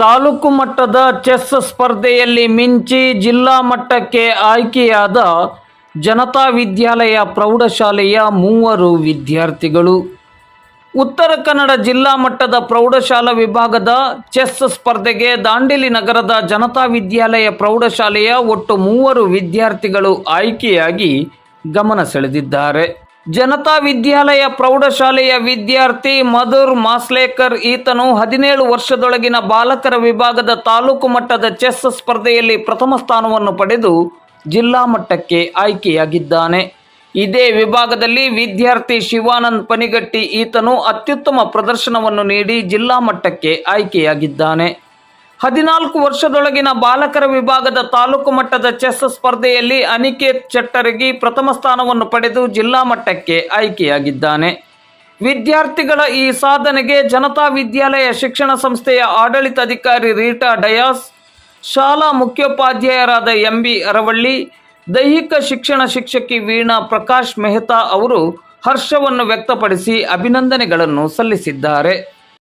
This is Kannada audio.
ತಾಲೂಕು ಮಟ್ಟದ ಚೆಸ್ ಸ್ಪರ್ಧೆಯಲ್ಲಿ ಮಿಂಚಿ ಜಿಲ್ಲಾ ಮಟ್ಟಕ್ಕೆ ಆಯ್ಕೆಯಾದ ಜನತಾ ವಿದ್ಯಾಲಯ ಪ್ರೌಢಶಾಲೆಯ ಮೂವರು ವಿದ್ಯಾರ್ಥಿಗಳು. ಉತ್ತರ ಕನ್ನಡ ಜಿಲ್ಲಾ ಮಟ್ಟದ ಪ್ರೌಢಶಾಲಾ ವಿಭಾಗದ ಚೆಸ್ ಸ್ಪರ್ಧೆಗೆ ದಾಂಡೇಲಿ ನಗರದ ಜನತಾ ವಿದ್ಯಾಲಯ ಪ್ರೌಢಶಾಲೆಯ ಒಟ್ಟು ಮೂವರು ವಿದ್ಯಾರ್ಥಿಗಳು ಆಯ್ಕೆಯಾಗಿ ಗಮನ ಸೆಳೆದಿದ್ದಾರೆ. ಜನತಾ ವಿದ್ಯಾಲಯ ಪ್ರೌಢಶಾಲೆಯ ವಿದ್ಯಾರ್ಥಿ ಮಧುರ್ ಮಾಸ್ಲೇಕರ್ ಈತನು ಹದಿನೇಳು ವರ್ಷದೊಳಗಿನ ಬಾಲಕರ ವಿಭಾಗದ ತಾಲೂಕು ಮಟ್ಟದ ಚೆಸ್ ಸ್ಪರ್ಧೆಯಲ್ಲಿ ಪ್ರಥಮ ಸ್ಥಾನವನ್ನು ಪಡೆದು ಜಿಲ್ಲಾ ಮಟ್ಟಕ್ಕೆ ಆಯ್ಕೆಯಾಗಿದ್ದಾನೆ. ಇದೇ ವಿಭಾಗದಲ್ಲಿ ವಿದ್ಯಾರ್ಥಿ ಶಿವಾನಂದ್ ಪನಿಗಟ್ಟಿ ಈತನು ಅತ್ಯುತ್ತಮ ಪ್ರದರ್ಶನವನ್ನು ನೀಡಿ ಜಿಲ್ಲಾ ಮಟ್ಟಕ್ಕೆ ಆಯ್ಕೆಯಾಗಿದ್ದಾನೆ. ಹದಿನಾಲ್ಕು ವರ್ಷದೊಳಗಿನ ಬಾಲಕರ ವಿಭಾಗದ ತಾಲೂಕು ಮಟ್ಟದ ಚೆಸ್ ಸ್ಪರ್ಧೆಯಲ್ಲಿ ಅನಿಕೇತ್ ಚಟ್ಟರಗಿ ಪ್ರಥಮ ಸ್ಥಾನವನ್ನು ಪಡೆದು ಜಿಲ್ಲಾ ಮಟ್ಟಕ್ಕೆ ಆಯ್ಕೆಯಾಗಿದ್ದಾನೆ. ವಿದ್ಯಾರ್ಥಿಗಳ ಈ ಸಾಧನೆಗೆ ಜನತಾ ವಿದ್ಯಾಲಯ ಶಿಕ್ಷಣ ಸಂಸ್ಥೆಯ ಆಡಳಿತಾಧಿಕಾರಿ ರೀಟಾ ಡಯಾಸ್, ಶಾಲಾ ಮುಖ್ಯೋಪಾಧ್ಯಾಯರಾದ ಎಂ ಬಿ ಅರವಳ್ಳಿ, ದೈಹಿಕ ಶಿಕ್ಷಣ ಶಿಕ್ಷಕಿ ವೀಣಾ ಪ್ರಕಾಶ್ ಮೆಹ್ತಾ ಅವರು ಹರ್ಷವನ್ನು ವ್ಯಕ್ತಪಡಿಸಿ ಅಭಿನಂದನೆಗಳನ್ನು ಸಲ್ಲಿಸಿದ್ದಾರೆ.